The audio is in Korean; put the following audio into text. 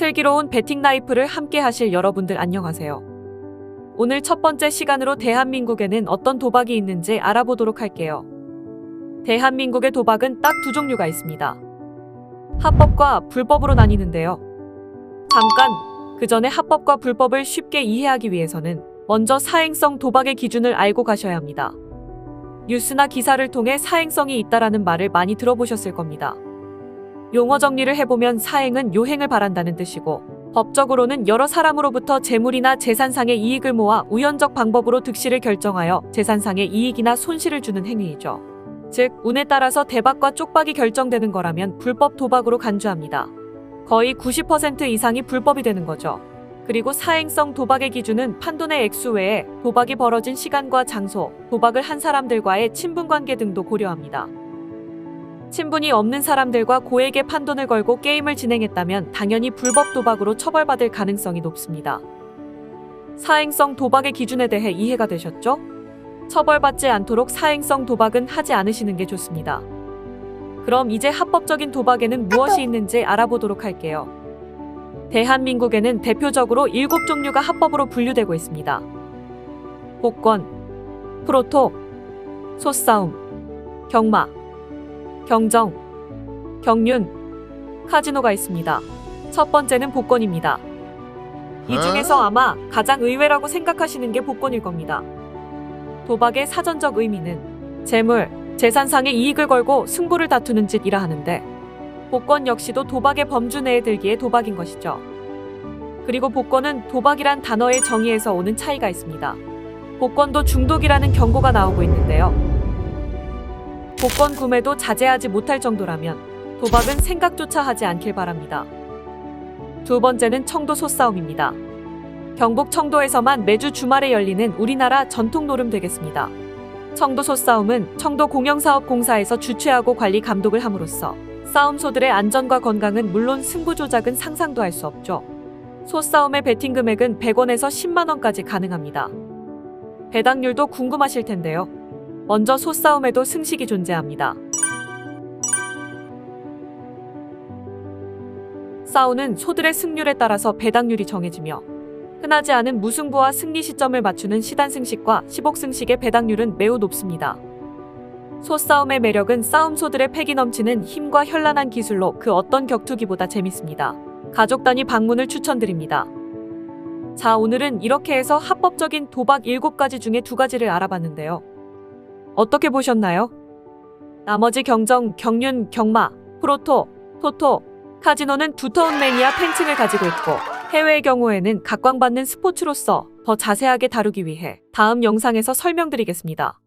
슬기로운 베팅 라이프를 함께 하실 여러분들 안녕하세요. 오늘 첫 번째 시간으로 대한민국에는 어떤 도박이 있는지 알아보도록 할게요. 대한민국의 도박은 딱 두 종류가 있습니다. 합법과 불법으로 나뉘는데요. 잠깐, 그 전에 합법과 불법을 쉽게 이해하기 위해서는 먼저 사행성 도박의 기준을 알고 가셔야 합니다. 뉴스나 기사를 통해 사행성이 있다라는 말을 많이 들어보셨을 겁니다. 용어 정리를 해보면 사행은 요행을 바란다는 뜻이고 법적으로는 여러 사람으로부터 재물이나 재산상의 이익을 모아 우연적 방법으로 득실을 결정하여 재산상의 이익이나 손실을 주는 행위이죠. 즉, 운에 따라서 대박과 쪽박이 결정되는 거라면 불법 도박으로 간주합니다. 거의 90% 이상이 불법이 되는 거죠. 그리고 사행성 도박의 기준은 판돈의 액수 외에 도박이 벌어진 시간과 장소, 도박을 한 사람들과의 친분 관계 등도 고려합니다. 친분이 없는 사람들과 고액의 판돈을 걸고 게임을 진행했다면 당연히 불법 도박으로 처벌받을 가능성이 높습니다. 사행성 도박의 기준에 대해 이해가 되셨죠? 처벌받지 않도록 사행성 도박은 하지 않으시는 게 좋습니다. 그럼 이제 합법적인 도박에는 무엇이 있는지 알아보도록 할게요. 대한민국에는 대표적으로 7종류가 합법으로 분류되고 있습니다. 복권, 프로토, 소싸움, 경마, 경정, 경륜, 카지노가 있습니다. 첫 번째는 복권입니다. 이 중에서 아마 가장 의외라고 생각하시는 게 복권일 겁니다. 도박의 사전적 의미는 재물, 재산상의 이익을 걸고 승부를 다투는 짓이라 하는데 복권 역시도 도박의 범주 내에 들기에 도박인 것이죠. 그리고 복권은 도박이란 단어의 정의에서 오는 차이가 있습니다. 복권도 중독이라는 경고가 나오고 있는데요. 복권 구매도 자제하지 못할 정도라면 도박은 생각조차 하지 않길 바랍니다. 두 번째는 청도 소싸움입니다. 경북 청도에서만 매주 주말에 열리는 우리나라 전통 노름 되겠습니다. 청도 소싸움은 청도 공영사업공사에서 주최하고 관리 감독을 함으로써 싸움소들의 안전과 건강은 물론 승부 조작은 상상도 할 수 없죠. 소싸움의 베팅 금액은 100원에서 10만 원까지 가능합니다. 배당률도 궁금하실 텐데요. 먼저 소싸움에도 승식이 존재합니다. 싸우는 소들의 승률에 따라서 배당률이 정해지며 흔하지 않은 무승부와 승리 시점을 맞추는 시단승식과 시복승식의 배당률은 매우 높습니다. 소싸움의 매력은 싸움소들의 패기 넘치는 힘과 현란한 기술로 그 어떤 격투기보다 재밌습니다. 가족 단위 방문을 추천드립니다. 자, 오늘은 이렇게 해서 합법적인 도박 7가지 중에 2가지를 알아봤는데요. 어떻게 보셨나요? 나머지 경정, 경륜, 경마, 프로토, 토토, 카지노는 두터운 매니아 팬층을 가지고 있고 해외의 경우에는 각광받는 스포츠로서 더 자세하게 다루기 위해 다음 영상에서 설명드리겠습니다.